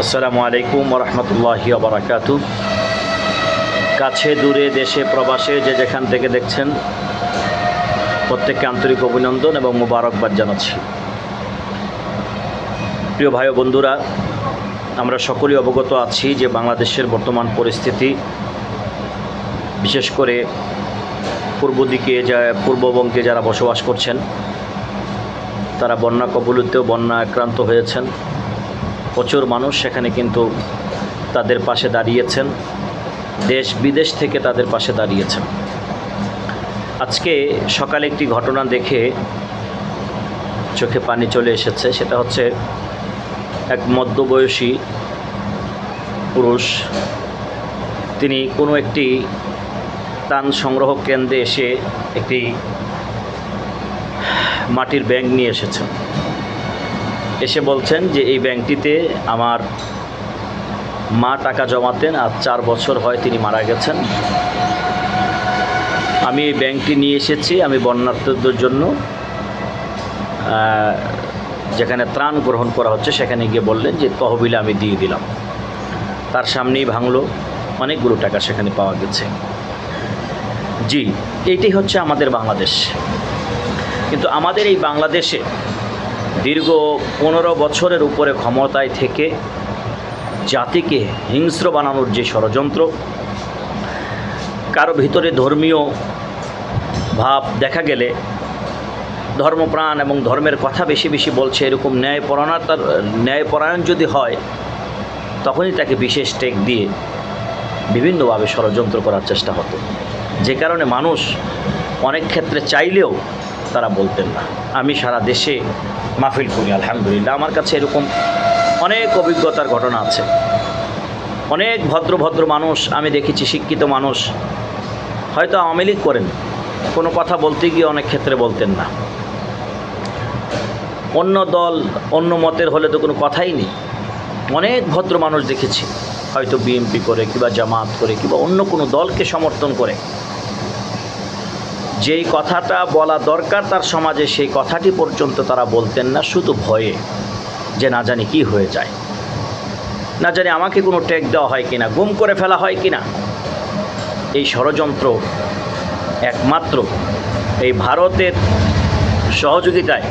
আসসালামু আলাইকুম রহমতুল্লাহি আবরাকাত কাছে, দূরে, দেশে, প্রবাসে যে যেখান থেকে দেখছেন, প্রত্যেককে আন্তরিক অভিনন্দন এবং মোবারকবাদ জানাচ্ছি। প্রিয় ভাই বন্ধুরা, আমরা সকলেই অবগত আছি যে বাংলাদেশের বর্তমান পরিস্থিতি, বিশেষ করে পূর্ব দিকে যা, পূর্ববঙ্গে যারা বসবাস করছেন, তারা বন্যা কবলিতেও বন্যা আক্রান্ত হয়েছেন। প্রচুর মানুষ সেখানে কিন্তু তাদের পাশে দাঁড়িয়েছেন। দেশ বিদেশ থেকে তাদের পাশে দাঁড়িয়েছেন। আজকে সকালে একটি ঘটনা দেখে চোখে পানি চলে এসেছে। সেটা হচ্ছে এক মধ্যবয়সী পুরুষ। তিনি কোনো একটি ত্রাণ সংগ্রহ কেন্দ্রে এসে একটি মাটির ব্যাংক নিয়ে এসেছেন। এসে বলছেন যে এই ব্যাংকটিতে আমার মা টাকা জমাতেন আর চার বছর হয় তিনি মারা গেছেন। আমি এই ব্যাংকটি নিয়ে এসেছি, আমি বন্যার্থদের জন্য যেখানে ত্রাণ গ্রহণ করা হচ্ছে সেখানে গিয়ে বললেন যে তহবিলে আমি দিয়ে দিলাম। তার সামনেই ভাঙলো, অনেকগুলো টাকা সেখানে পাওয়া গেছে। জি, এইটাই হচ্ছে আমাদের বাংলাদেশ। কিন্তু আমাদের এই বাংলাদেশে দীর্ঘ পনেরো বছরের উপরে ক্ষমতায় থেকে জাতিকে হিংস্র বানানোর যে ষড়যন্ত্র, কারও ভিতরে ধর্মীয় ভাব দেখা গেলে ধর্মপ্রাণ এবং ধর্মের কথা বেশি বেশি বলছে, এরকম ন্যায়পরায়ণতার ন্যায়পরায়ণ যদি হয়, তখনই তাকে বিশেষ টেক দিয়ে বিভিন্নভাবে ষড়যন্ত্র করার চেষ্টা হতো। যে কারণে মানুষ অনেক ক্ষেত্রে চাইলেও তারা বলতেন না। আমি সারা দেশে মাহফিল করি, আলহামদুলিল্লাহ। আমার কাছে এরকম অনেক অভিজ্ঞতার ঘটনা আছে। অনেক ভদ্র ভদ্র মানুষ, আমি দেখেছি শিক্ষিত মানুষ, হয়তো আওয়ামী লীগ করেন, কোনো কথা বলতে গিয়ে অনেক ক্ষেত্রে বলতেন না। অন্য দল, অন্য মতের হলে তো কোনো কথাই নেই। অনেক ভদ্র মানুষ দেখেছি, হয়তো বিএনপি করে কিংবা জামাত করে কিংবা অন্য কোনো দলকে সমর্থন করে। যেই কথাটা বলা দরকার তার সমাজে সেই কথাটি পর্যন্ত তারা বলতেন না, শুধু ভয়ে যে না জানি কি হয়ে যায়। না জানি আমাকে কোনো টেক দেওয়া হয় কিনা, গুম করে ফেলা হয় কিনা। এই ষড়যন্ত্র একমাত্র এই ভারতের সহযোগিতায়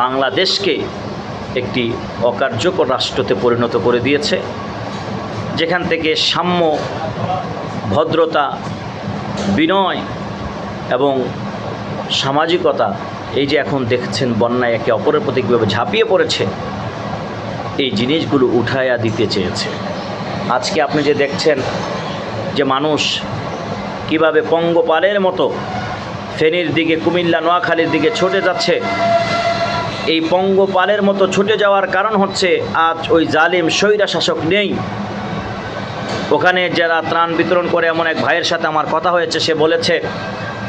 বাংলাদেশকে একটি অকার্যকর রাষ্ট্রতে পরিণত করে দিয়েছে, যেখান থেকে সাম্য, ভদ্রতা, বিনয় এবং সামাজিকতা, এই যে এখন দেখছেন বন্যায় একে অপরের প্রতি কীভাবে ঝাঁপিয়ে পড়েছে, এই জিনিসগুলো উঠায়া দিতে চেয়েছে। আজকে আপনি যে দেখছেন যে মানুষ কীভাবে পঙ্গপালের মতো ফেনীর দিকে, কুমিল্লা, নোয়াখালীর দিকে ছুটে যাচ্ছে, এই পঙ্গপালের মতো ছুটে যাওয়ার কারণ হচ্ছে আজ ওই জালিম সৈরা শাসক নেই। ওখানে যারা ত্রাণ বিতরণ করে, এমন এক ভাইয়ের সাথে আমার কথা হয়েছে, সে বলেছে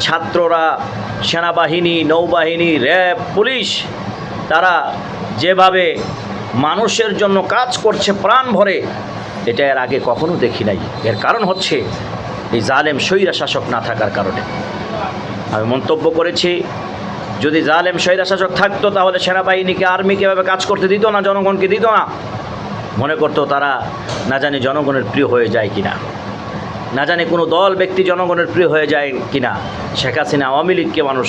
ছাত্ররা, সেনাবাহিনী, নৌবাহিনী, র্যাব, পুলিশ, তারা যেভাবে মানুষের জন্য কাজ করছে প্রাণ ভরে, এটা এর আগে কখনো দেখি নাই। এর কারণ হচ্ছে, এই জালেম স্বৈরা শাসক না থাকার কারণে। আমি মন্তব্য করেছি, যদি জালেম স্বৈরা শাসক থাকতো, তাহলে সেনাবাহিনীকে, আর্মিকে এভাবে কাজ করতে দিত না, জনগণকে দিত না। মনে করতো তারা না জানি জনগণের প্রিয় হয়ে যায় কিনা। না জানি কোনো দল, ব্যক্তি জনগণের প্রিয় হয়ে যায় কিনা। শেখ হাসিনা আওয়ামী লীগকে মানুষ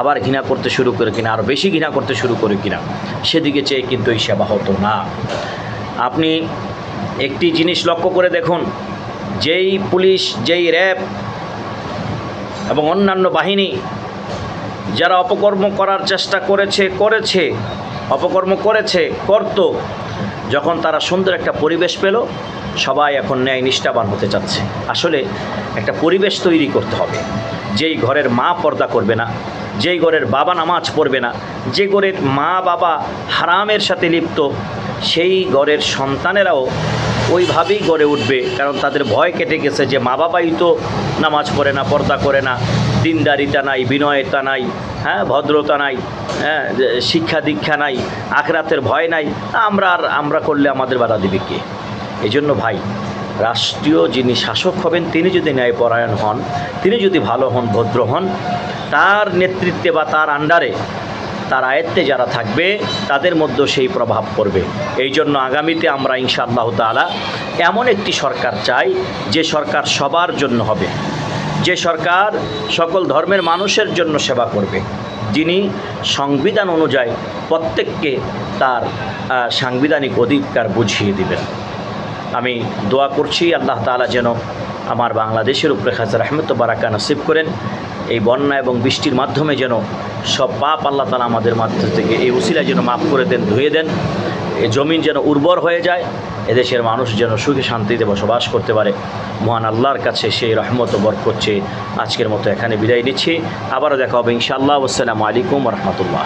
আবার ঘৃণা করতে শুরু করে কিনা আরও বেশি ঘৃণা করতে শুরু করে কিনা, সেদিকে চেয়ে কিন্তু এই সেবা হতো না। আপনি একটি জিনিস লক্ষ্য করে দেখুন, যেই পুলিশ, যেই র্যাব এবং অন্যান্য বাহিনী যারা অপকর্ম করার চেষ্টা করেছে করেছে, অপকর্ম করেছে, করত, যখন তারা সুন্দর একটা পরিবেশ পেল, সবাই এখন ন্যায় নিষ্ঠাবান হতে চাচ্ছে। আসলে একটা পরিবেশ তৈরি করতে হবে। যেই ঘরের মা পর্দা করবে না, যেই ঘরের বাবা নামাজ পড়বে না, যে ঘরের মা বাবা হারামের সাথে লিপ্ত, সেই ঘরের সন্তানেরাও ওইভাবেই গড়ে উঠবে, কারণ তাদের ভয় কেটে গেছে যে মা বাবাই তো নামাজ পড়ে না, পর্দা করে না, দিনদারিতা নাই, বিনয়তা নাই হ্যাঁ ভদ্রতা নাই হ্যাঁ শিক্ষা দীক্ষা নাই, আখরাতের ভয় নাই, আমরা আর আমরা করলে আমাদের বাধা দিবে কে? এই জন্য ভাই রাষ্ট্রীয় যিনি শাসক হবেন, তিনি যদি ন্যায়পরায়ণ হন, তিনি যদি ভালো হন, ভদ্র হন, তার নেতৃত্বে বা তার আন্ডারে, তার আয়ত্তে যারা থাকবে, তাদের মধ্যে সেই প্রভাব পড়বে। এই জন্য আগামীতে আমরা ইনশাআল্লাহ তাআলা এমন একটি সরকার চাই, যে সরকার সবার জন্য হবে। যে সরকার সকল ধর্মের মানুষের জন্য সেবা করবে। যিনি সংবিধান অনুযায়ী প্রত্যেককে তার সাংবিধানিক অধিকার বুঝিয়ে দিবেন। আমি দোয়া করছি আল্লাহ তাআলা যেন আমার বাংলাদেশের উপরে খাজা রহমত বারাকা নসিব করেন, এই বন্যা এবং বৃষ্টির মাধ্যমে যেন সব পাপ আল্লাহ তালা আমাদের মাধ্য থেকে এই উসিলা যেন মাফ করে দেন, ধুয়ে দেন। এই জমিন যেন উর্বর হয়ে যায়, এদেশের মানুষ যেন সুখে শান্তিতে বসবাস করতে পারে। মহান আল্লাহর কাছে সেই রহমত বরকত চেয়ে আজকের মতো এখানে বিদায় নিচ্ছি। আবারও দেখা হবে ইনশাআল্লাহ। আসসালামু আলাইকুম রহমতুল্লাহ।